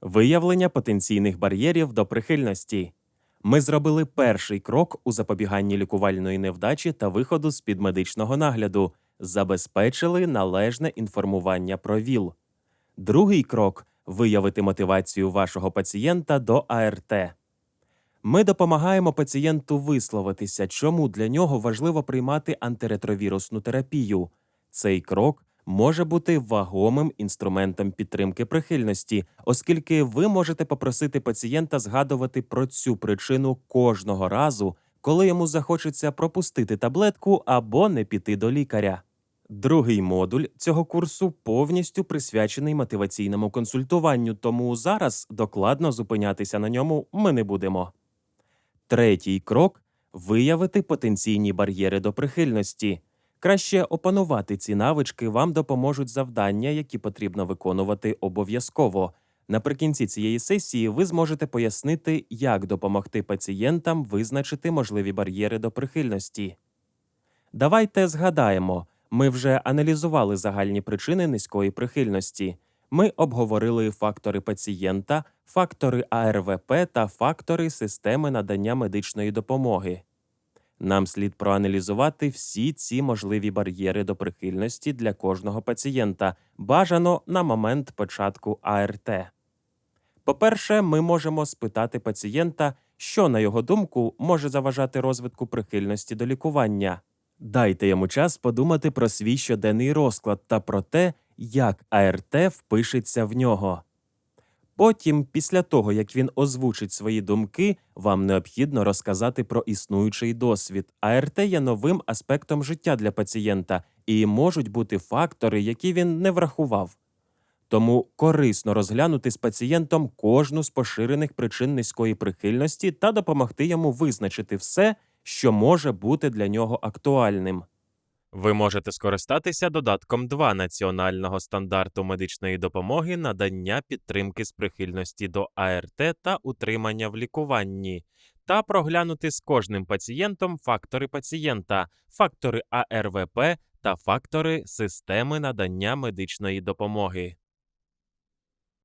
Виявлення потенційних бар'єрів до прихильності. Ми зробили перший крок у запобіганні лікувальної невдачі та виходу з під медичного нагляду, забезпечили належне інформування про ВІЛ. Другий крок виявити мотивацію вашого пацієнта до АРТ. Ми допомагаємо пацієнту висловитися, чому для нього важливо приймати антиретровірусну терапію. Цей крок може бути вагомим інструментом підтримки прихильності, оскільки ви можете попросити пацієнта згадувати про цю причину кожного разу, коли йому захочеться пропустити таблетку або не піти до лікаря. Другий модуль цього курсу повністю присвячений мотиваційному консультуванню, тому зараз докладно зупинятися на ньому ми не будемо. Третій крок виявити потенційні бар'єри до прихильності. Краще опанувати ці навички вам допоможуть завдання, які потрібно виконувати обов'язково. Наприкінці цієї сесії ви зможете пояснити, як допомогти пацієнтам визначити можливі бар'єри до прихильності. Давайте згадаємо, ми вже аналізували загальні причини низької прихильності. Ми обговорили фактори пацієнта, фактори АРВП та фактори системи надання медичної допомоги. Нам слід проаналізувати всі ці можливі бар'єри до прихильності для кожного пацієнта, бажано на момент початку АРТ. По-перше, ми можемо спитати пацієнта, що, на його думку, може заважати розвитку прихильності до лікування. Дайте йому час подумати про свій щоденний розклад та про те, як АРТ впишеться в нього. Потім, після того, як він озвучить свої думки, вам необхідно розказати про існуючий досвід. АРТ є новим аспектом життя для пацієнта і можуть бути фактори, які він не врахував. Тому корисно розглянути з пацієнтом кожну з поширених причин низької прихильності та допомогти йому визначити все, що може бути для нього актуальним. Ви можете скористатися додатком 2 національного стандарту медичної допомоги надання підтримки з прихильності до АРТ та утримання в лікуванні, та проглянути з кожним пацієнтом фактори пацієнта, фактори АРВП та фактори системи надання медичної допомоги.